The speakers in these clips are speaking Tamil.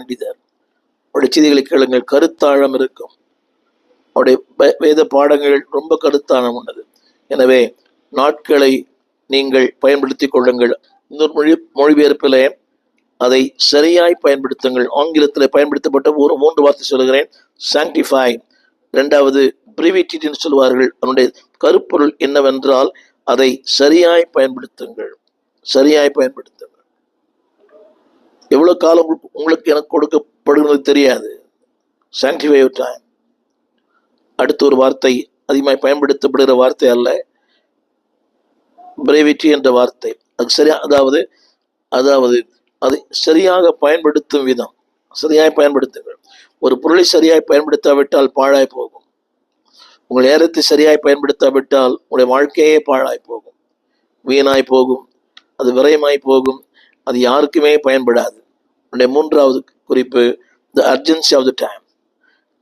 மனிதர். அவருடைய செய்திகளை கேளுங்கள் கருத்தாழம் இருக்கும். அவருடைய வேத பாடங்கள் ரொம்ப கருத்தாழம் உள்ளது. எனவே நாட்களை நீங்கள் பயன்படுத்திக் கொள்ளுங்கள். இன்னொரு மொழி மொழிபெயர்ப்பிலே அதை சரியாய் பயன்படுத்துங்கள். ஆங்கிலத்தில் பயன்படுத்தப்பட்ட ஒரு மூன்று வார்த்தை சொல்கிறேன் சாங்டிஃபை ரெண்டாவது பிரிவிட்டின்னு சொல்லுவார்கள். அதனுடைய கருப்பொருள் என்னவென்றால் அதை சரியாய் பயன்படுத்துங்கள். சரியாய் பயன்படுத்துங்கள். எவ்வளவு காலம் உங்களுக்கு- உங்களுக்கு எனக்கு கொடுக்கப்படுகிறது தெரியாது. சாங்டிஃபை டைம் அடுத்த ஒரு வார்த்தை அதிகமாக பயன்படுத்தப்படுகிற வார்த்தை அல்ல. பிரேவிட்டி என்ற வார்த்தை. அது சரியா அதாவது அதாவது அதை சரியாக பயன்படுத்தும் விதம். சரியாக பயன்படுத்துங்கள். ஒரு பொருளை சரியாய் பயன்படுத்தாவிட்டால் பாழாய் போகும். உங்கள் நேரத்தை சரியாய் பயன்படுத்தாவிட்டால் உங்களுடைய வாழ்க்கையே பாழாய் போகும். வீணாய் போகும். அது விரயமாய் போகும். அது யாருக்குமே பயன்படாது. என்னுடைய மூன்றாவது குறிப்பு the urgency of the time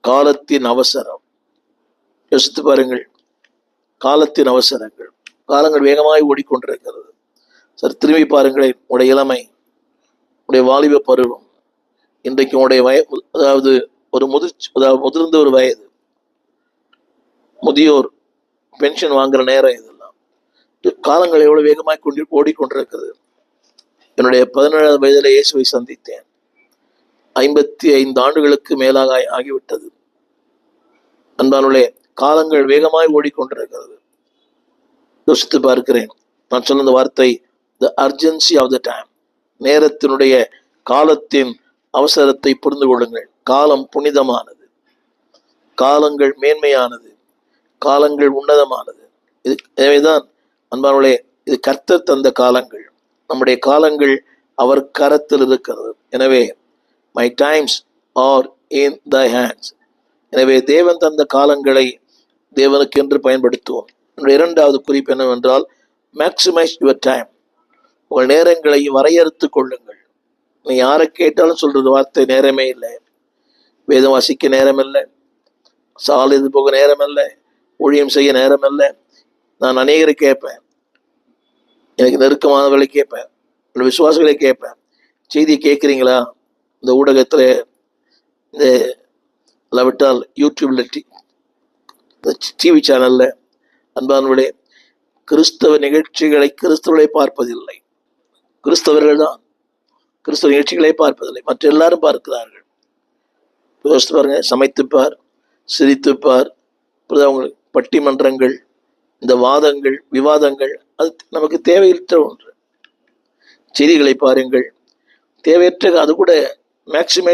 காலத்தின் அவசரம். யோசித்து பாருங்கள். காலத்தின் அவசரங்கள். காலங்கள் வேகமாய் ஓடிக்கொண்டிருக்கிறது. சார் திரும்பி பாருங்களேன். உடைய இளமை உடைய வாலிப பருவம். இன்றைக்கு உடைய வய அதாவது ஒரு முதிர்ச்சி அதாவது முதிர்ந்த ஒரு வயது. முதியோர் பென்ஷன் வாங்குற நேரம் இதெல்லாம். காலங்கள் எவ்வளவு வேகமாய் கொண்டு ஓடிக்கொண்டிருக்கிறது. என்னுடைய பதினேழாவது வயதில் இயேசுவை சந்தித்தேன். ஐம்பத்தி ஐந்து ஆண்டுகளுக்கு மேலாக ஆகிவிட்டது. அன்பானுடைய காலங்கள் வேகமாய் ஓடிக்கொண்டிருக்கிறது. யோசித்து பார்க்கிறேன். நான் சொன்ன இந்த வார்த்தை the urgency of the time நேரத்தினுடைய காலத்தின் அவசரத்தை புரிந்து கொள்ளுங்கள். காலம் புனிதமானது. காலங்கள் மேன்மையானது. காலங்கள் உன்னதமானது. இது எனவேதான் அன்பானுடைய இது கர்த்தர் தந்த காலங்கள். நம்முடைய காலங்கள் அவர் கரத்தில் இருக்கிறது. எனவே my times are in the hands எனவே தேவன் தந்த காலங்களை தேவனுக்கென்று பயன்படுத்துவோம். என்னுடைய இரண்டாவது குறிப்பு என்னவென்றால் மேக்சிமைஸ் யுவர் டைம் உங்கள் நேரங்களை வரையறுத்து கொள்ளுங்கள். நீ யாரை கேட்டாலும் சொல்றது வார்த்தை நேரமே இல்லை. வேதம் வாசிக்க நேரம் இல்லை. சாலை இது போக நேரம் இல்லை. ஊழியம் செய்ய நேரம் இல்லை. நான் அநேகரை கேட்பேன். எனக்கு நெருக்கமானவர்களை கேட்பேன். என்னோட விசுவாசிகளை கேட்பேன். செய்தியை கேட்குறீங்களா? இந்த ஊடகத்தில் இந்த இல்லாவிட்டால் யூடியூப்ல டி டிவி சேனலில் அன்பானவர்களே கிறிஸ்தவ நிகழ்ச்சிகளை கிறிஸ்தவர்களை பார்ப்பதில்லை. கிறிஸ்தவர்கள் தான். கிறிஸ்தவ நிகழ்ச்சிகளை பார்ப்பதில்லை. மற்ற எல்லாரும் பார்க்கிறார்கள். யோசித்து பாருங்க சமைத்துப்பார் சிரித்துப்பார். அப்புறம் அவங்களுக்கு பட்டிமன்றங்கள் இந்த வாதங்கள் விவாதங்கள் அது நமக்கு தேவையற்ற ஒன்று. செய்திகளை பாருங்கள். தேவையற்ற அது கூட மேக்சிமம்